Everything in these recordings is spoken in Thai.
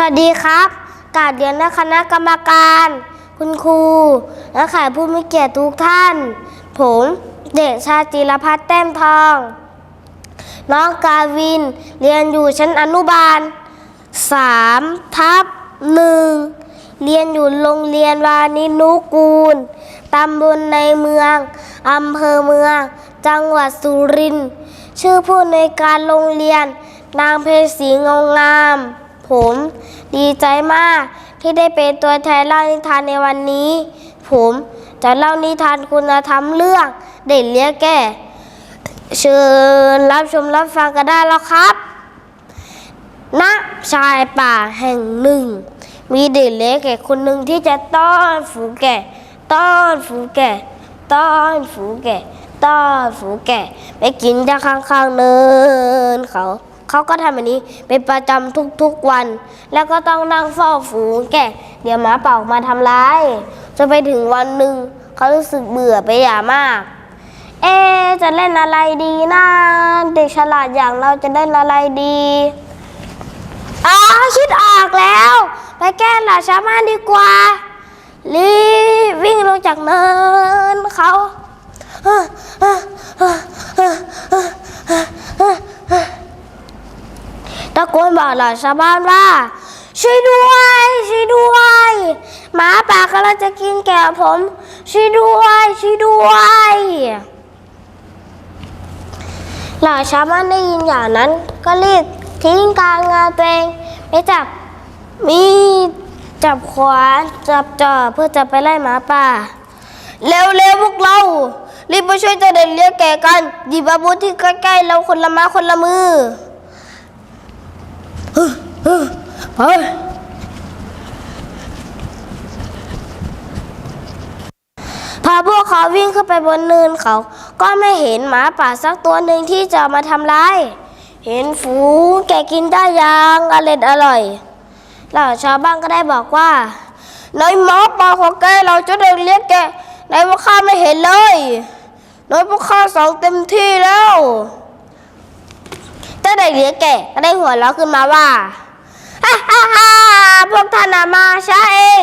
วัสดีครับกาบเรียนนะคณะกรรมการ คุณครู และแขกผู้มีเกียรติทุกท่าน ผมเด็กชาติจิรพัฒน์แต้มทอง น้องกาวินเรียนอยู่ชั้นอนุบาล3ทับหนึ่งเรียนอยู่โรงเรียนวานินุกูล ตำบลในเมือง อำเภอเมือง จังหวัดสุรินทร์ ชื่อผู้ในการโรงเรียน นางเพศรีเงงาม ผม ดีใจมากที่ได้เป็นตัวแทนเล่านิทานในวันนี้ ผมจะเล่านิทานคุณธรรมเรื่อง เด็กเลี้ยงแก่ เชิญรับชมรับฟังกันได้แล้วครับณชายป่าแห่งหนึ่ง มีเด็กเล็กแก่คนหนึ่งที่จะต้อนฝูงแก่ ต้อนฝูงแก่ ต้อนฝูงแก่ ต้อนฝูงแก่ ไปกินจากข้างๆเนินเขา เขาก็ทำแบบนี้เป็นประจำทุกๆวัน แล้วก็ต้องนั่งเฝ้าฝูงแก่เดี๋ยวหมาป่ามาทำร้ายจนไปถึงวันหนึ่งเขารู้สึกเบื่อไปอย่างมาก เอ จะเล่นอะไรดีนะเด็กฉลาดอย่างเราจะเล่นอะไรดีอ๋อคิดออกแล้ว ไปแก้หลาชาวบ้านดีกว่า รีบวิ่งลงจากเนินเขา ตะโกนบอกหลานชาวบ้านว่า ช่วยด้วย ช่วยด้วย หมาป่ากำลังจะกินแกะผม ช่วยด้วย ช่วยด้วยหลานชาวบ้านได้ยินอย่างนั้นก็รีบทิ้งการงานตัวเองไปจับมีดจับขวานจับจอบเพื่อจะไปไล่หมาป่า เร็วๆพวกเรา รีบไปช่วยเจ้าเด็กเลี้ยงแก่กันหยิบอาวุธที่ใกล้ๆเราคนละม้คนละมือเฮ้ยเฮ้ย เฮ้ยพอพวกเขาวิ่งขึ้นไปบนเนินเขา ก็ไม่เห็นหมาป่าสักตัวหนึ่งที่จะมาทำร้าย เห็นฝูงแกกินได้ย่างอร่อยอร่อยเหล่าชาวบ้านก็ได้บอกว่า ในหมาป่าของแกเราจะเดินเลี้ยงแกในว่าข้าไม่เห็นเลยในพวกข้าสองเต็มที่แล้วเจ้าเด็กเลี้ยงแกก็ได้หัวเราะขึ้นมาว่า ฮ่าฮ่าฮ่าพวกท่านน่ะมาช้าเอง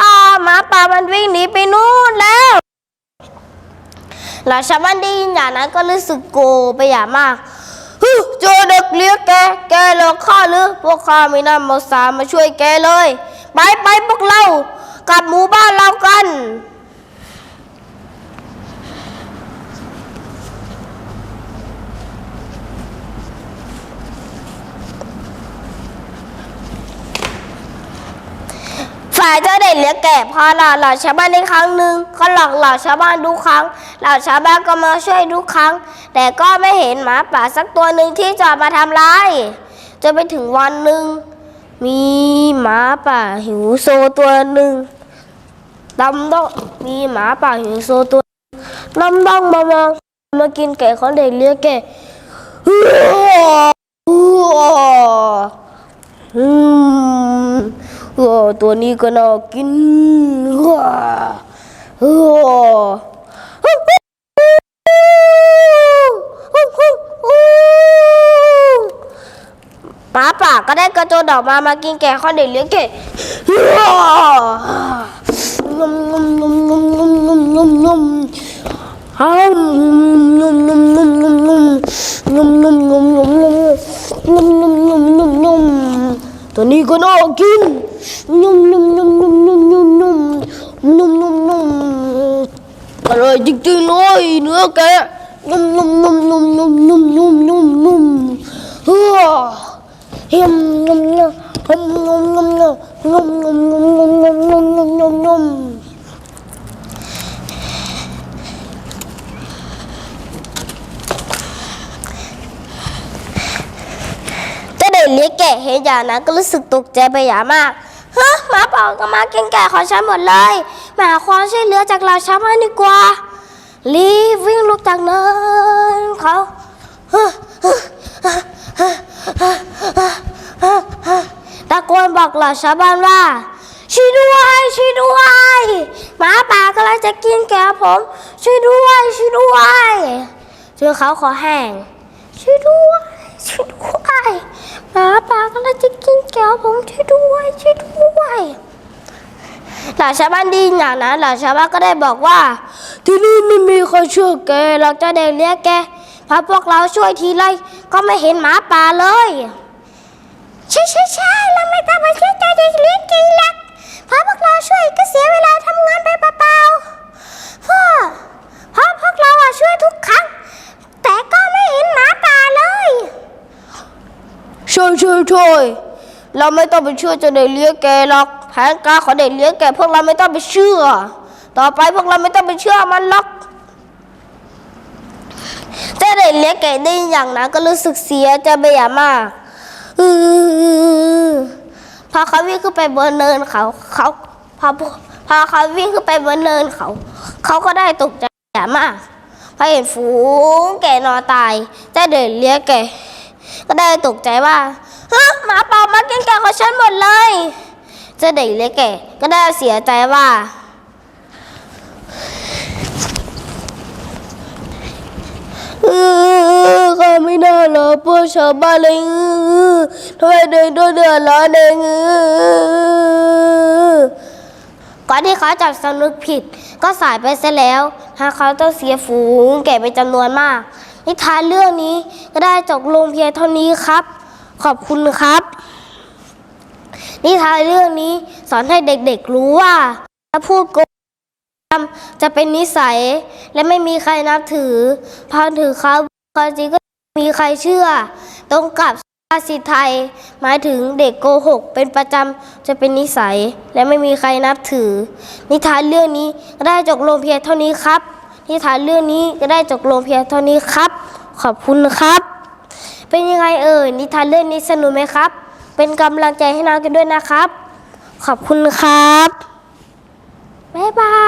อ่าหมาป่ามันวิ่งหนีไปนู่นแล้วหลานชาวบ้านได้ยินอย่างนั้นก็รู้สึกโกรธไปอย่างมากฮึเจอเด็กเลี้ยงแก แกหลอกข้าหรือ พวกข้าม่นำมาสามมาช่วยแกเลย ไปไปพวกเรา กลับหมู่บ้านเรากันายเจ้าเด็กเลี้ยงแกะพอหลอกหลอกชาวบ้านในครั้งหนึ่งก็หลอกหลอกชาวบ้านทุกครั้งหลอกชาวบ้านก็มาช่วยทุกครั้ง แต่ก็ไม่เห็นหมาป่าสักตัวหนึ่งที่จะมาทำร้ายจนไปถึงวันหนึ่งมีหมาป่าหิวโซตัวหนึ่งดำต้องมีหมาป่าหิวโซตัวดำต้องมามองมากินแกะของเด็กเลี้ยงแกะอืม โอ้ตัวนี้ก็น่ากินว้าโอ้หมาป่าก็ได้กระโจนออกมามากินแกะข้อเด็กเลี้ยงแกะงมงมงมงมงมงมงมงมอ้าวงมงมงมงมงมงมงมงมงมงมงมงมงมงมตัวนี้ก็น่ากิน นุ่มนุ่มนุ่มนุ่มนุ่มนุ่มนุ่มนุ่มนุ่มนุ่มอร่อยจริงๆเลยเนื้อแกะนุ่มนุ่มนุ่มนุ่มนุ่มนุ่มนุ่มนุ่มนุ่มเฮ้อเฮียมนุ่มนุ่มนุ่มนุ่มนุ่มนุ่มนุ่มนุ่มนุ่มนุ่มนุ่มนุ่มนุ่มนุ่มเจ้าเด็กเลี้ยงแกะเห็นอย่างนั้นก็รู้สึกตกใจไปอย่างมาก ฮะหมาป่าก็มากินแกะของฉันหมดเลยมาหาความช่วยเหลือจากเราชาวบ้านดีกว่า รีบวิ่งลุกจากเนินเขาตะโกนบอกเหล่าชาวบ้านว่าช่วยด้วยช่วยด้วยหมาป่ากำลังจะกินแกะผมช่วยด้วยช่วยด้วยจนเขาขอแห้งช่วยด้วยช่วยด้วย หมาป่าก็เลยจะกินแก้วผมช่วยด้วยช่วยด้วยหลานชาวบ้านดีอย่างนั้นหลานชาวบ้านก็ได้บอกว่า ที่นี่ไม่มีคนช่วยแกเราจะเด็กเลี้ยงแกพอพวกเราช่วยทีไรก็ไม่เห็นหมาป่าเลยใช่ใช่ใช่เราไม่ต้องมาช่วยเจเด็กเลี้ยงแกหรอกพราพวกเราช่วยก็เสียเวลาทำงานไป ช่วยเราไม่ต้องไปเชื่อเจะเด็กเลี้ยงแกหรอกแผนการของเด็กเลี้ยงแกพวกเราไม่ต้องไปเชื่อ ต่อไปพวกเราไม่ต้องไปเชื่อมันหรอกเจะเด็กเลี้ยงแกได้อย่างนั้นก็รู้สึกเสียใจไปอย่างมากอือพอเขาวิ่งขึ้นไปบนเนินเขาเขาพอพอเขาวิ่งขึ้นไปบนเนินเขา เขาก็ได้ตกใจอย่างมากพอเห็นฝูงแกนอนตายเจะเด็กเลี้ยงแกก็ได้ตกใจว่า ฮะหมาป่ามากินแกะของฉันหมดเลยเจ้าเด็กเล็กแก่ก็ได้เสียใจว่า เออข้าไม่น่าหรอกพวกชาวบ้านเลยเออทำไมเดินตัวเดือดร้อนเองเออก่อนที่เขาจับสำนึกผิด ก็สายไปซะแล้วหาเขาต้องเสียฝูงแก่เป็นจำนวนมาก นิทานเรื่องนี้ก็ได้จบลงเพียงเท่านี้ครับ ขอบคุณครับ นิทานเรื่องนี้สอนให้เด็กๆรู้ว่า ถ้าพูดโกหกจะเป็นนิสัย และไม่มีใครนับถือพอถือเขาความจริงก็ม่มีใครเชื่อ ตรงกับภาษิตไทย หมายถึงเด็กโกหก เป็นประจำจะเป็นนิสัย และไม่มีใครนับถือ นิทานเรื่องนี้ก็ได้จบลงเพียงเท่านี้ครับนิทานเรื่องนี้ก็ได้จบลงเพียงเท่านี้ครับ ขอบคุณครับ เป็นยังไงเอ่ยนิทานเรื่องนี้สนุกไหมครับ เป็นกำลังใจให้น้องกันด้วยนะครับ ขอบคุณครับ บ๊ายบาย